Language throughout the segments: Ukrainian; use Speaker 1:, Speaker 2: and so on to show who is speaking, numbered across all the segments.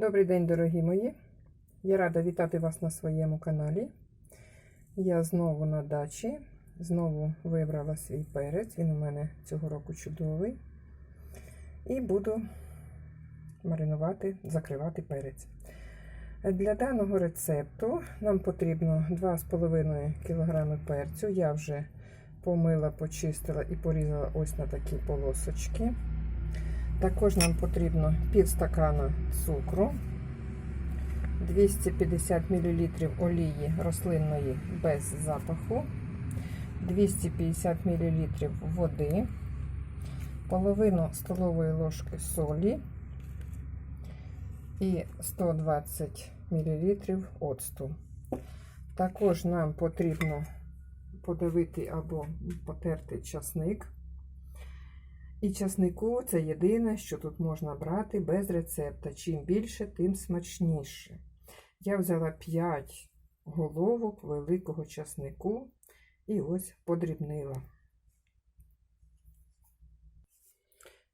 Speaker 1: Добрий день, дорогі мої! Я рада вітати вас на своєму каналі. Я знову на дачі, знову вибрала свій перець. Він у мене цього року чудовий. І буду маринувати, закривати перець. Для даного рецепту нам потрібно 2,5 кг перцю. Я вже помила, почистила і порізала ось на такі полосочки. Також нам потрібно пів стакана цукру, 250 мл олії рослинної без запаху, 250 мл води, половину столової ложки солі і 120 мл оцту. Також нам потрібно подавити або потерти часник. І часнику це єдине, що тут можна брати без рецепта. Чим більше, тим смачніше. Я взяла 5 головок великого часнику і ось подрібнила.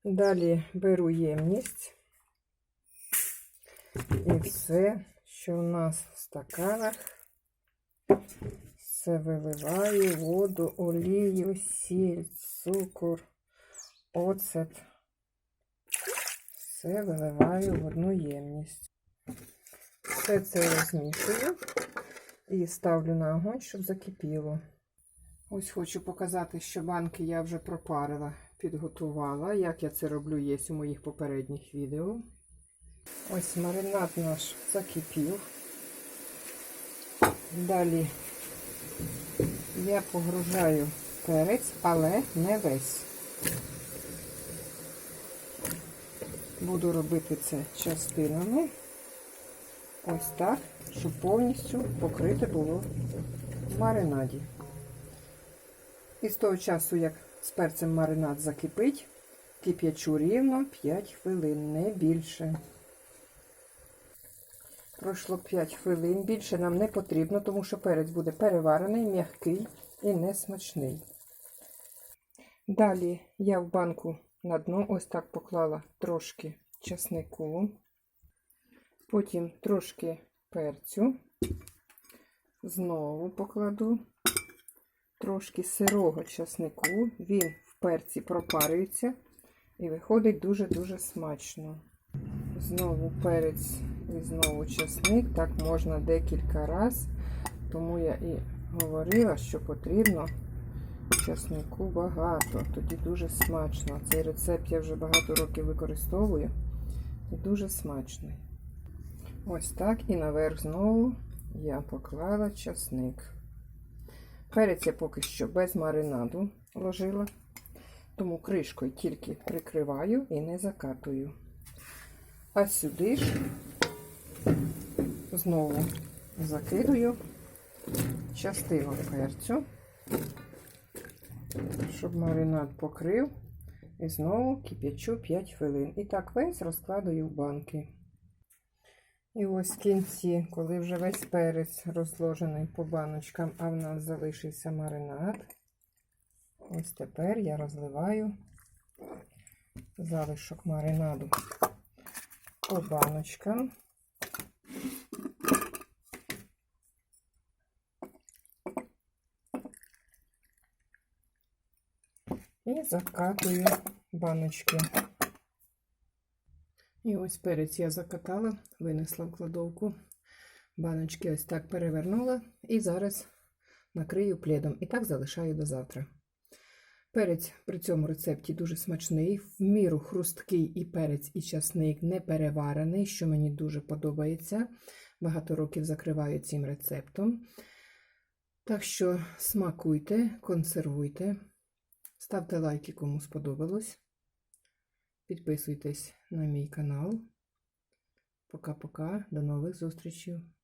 Speaker 1: Далі беру ємність і все, що у нас в стаканах, все виливаю, воду, олію, сіль, цукор оцет. Все виливаю в одну ємність. Все це розмішую і ставлю на огонь, щоб закипіло. Ось хочу показати, що банки я вже пропарила, підготувала. Як я це роблю, є у моїх попередніх відео. Ось маринад наш закипів. Далі я погружаю перець, але не весь. Буду робити це частинами. Ось так, щоб повністю покрите було в маринаді. І з того часу, як з перцем маринад закипить, кип'ячу рівно 5 хвилин, не більше. Пройшло 5 хвилин. Більше нам не потрібно, тому що перець буде переварений, м'який і несмачний. Далі я в банку на дно ось так поклала трошки часнику, потім трошки перцю, знову покладу трошки сирого часнику, він в перці пропарюється і виходить дуже-дуже смачно. Знову перець і знову часник, так можна декілька разів, тому я і говорила, що потрібно часнику багато, тоді дуже смачно. Цей рецепт я вже багато років використовую і дуже смачний. Ось так і наверх знову я поклала часник. Перець я поки що без маринаду ложила, тому кришкою тільки прикриваю і не закатую. А сюди ж знову закидую частину перцю щоб маринад покрив. І знову кип'ячу 5 хвилин. І так весь розкладаю в банки. І ось в кінці, коли вже весь перець розложений по баночкам, а в нас залишився маринад. Ось тепер я розливаю залишок маринаду по баночкам. І закатую баночки. І ось перець я закатала, винесла в кладовку. Баночки ось так перевернула і зараз накрию пледом. І так залишаю до завтра. Перець при цьому рецепті дуже смачний, в міру хрусткий і перець, і часник не переварений, що мені дуже подобається. Багато років закриваю цим рецептом. Так що смакуйте, консервуйте. Ставте лайки, кому сподобалось. Підписуйтесь на мій канал. Пока-пока, до нових зустрічей!